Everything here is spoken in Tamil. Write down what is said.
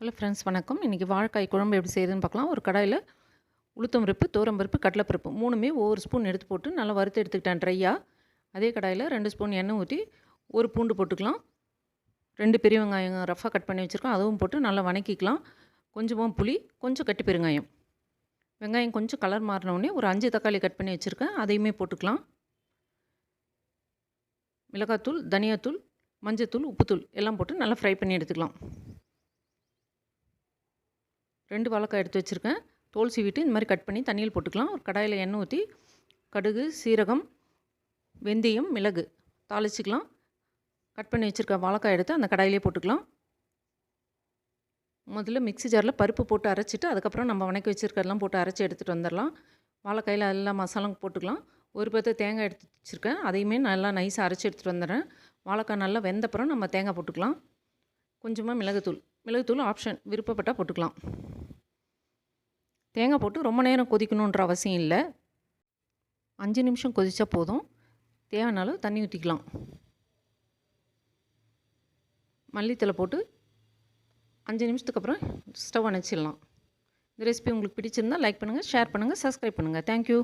ஹலோ ஃப்ரெண்ட்ஸ் வணக்கம். இன்றைக்கி வாழைக்காய் குழம்பு எப்படி செய்யுதுன்னு பார்க்கலாம். ஒரு கடாயில் உளுத்தம் பருப்பு தோரம் பருப்பு கடலைப்பருப்பு மூணுமே ஒவ்வொரு ஸ்பூன் எடுத்து போட்டு நல்லா வறுத்து எடுத்துக்கிட்டேன் ட்ரையாக அதே கடாயில் ரெண்டு ஸ்பூன் எண்ணெய் ஊற்றி ஒரு பூண்டு போட்டுக்கலாம். ரெண்டு பெரிய வெங்காயம் ரஃபாக கட் பண்ணி வச்சுருக்கோம். அதுவும் போட்டு நல்லா வணக்கிக்கலாம். கொஞ்சமாக புளி கொஞ்சம் கட்டி பெருங்காயம். வெங்காயம் கொஞ்சம் கலர் மாறினோடனே ஒரு அஞ்சு தக்காளி கட் பண்ணி வச்சுருக்கேன். அதையுமே போட்டுக்கலாம். மிளகாத்தூள் தனியாத்தூள் மஞ்சத்தூள் உப்புத்தூள் எல்லாம் போட்டு நல்லா ஃப்ரை பண்ணி எடுத்துக்கலாம். ரெண்டு வாழைக்காய் எடுத்து வச்சுருக்கேன். தோல் சீவிட்டு இந்த மாதிரி கட் பண்ணி தண்ணியில் போட்டுக்கலாம். ஒரு கடாயில் எண்ணெய் ஊற்றி கடுகு சீரகம் வெந்தயம் மிளகு தாளிச்சிக்கலாம். கட் பண்ணி வச்சுருக்க வாழைக்காய் எடுத்து அந்த கடாயிலே போட்டுக்கலாம். முதல்ல மிக்ஸி ஜாரில் பருப்பு போட்டு அரைச்சிட்டு அதுக்கப்புறம் நம்ம வணக்கி வச்சுருக்கறதெல்லாம் போட்டு அரைச்சி எடுத்துகிட்டு வந்துடலாம். வாழைக்காயில் எல்லா மசாலாவும் போட்டுக்கலாம். ஒரு பத்து தேங்காய் எடுத்து வச்சுருக்கேன். அதையுமே நல்லா நைஸாக அரைச்சி எடுத்துகிட்டு வந்துடுறேன். வாழைக்காய் நல்லா வெந்தப்புறம் நம்ம தேங்காய் போட்டுக்கலாம். கொஞ்சமாக மிளகுத்தூள். மிளகுத்தூள் ஆப்ஷன் விருப்பப்பட்டால் போட்டுக்கலாம். தேங்காய் போட்டு ரொம்ப நேரம் கொதிக்கணுன்ற அவசியம் இல்லை. அஞ்சு நிமிஷம் கொதித்தா போதும். தேவைனாலும் தண்ணி ஊற்றிக்கலாம் மல்லித்தலை போட்டு அஞ்சு நிமிஷத்துக்கு அப்புறம் ஸ்டவ் அணைச்சிடலாம். இந்த ரெசிபி உங்களுக்கு பிடிச்சிருந்தால் லைக் பண்ணுங்கள் ஷேர் பண்ணுங்கள் சப்ஸ்கிரைப் பண்ணுங்கள் தேங்க்யூ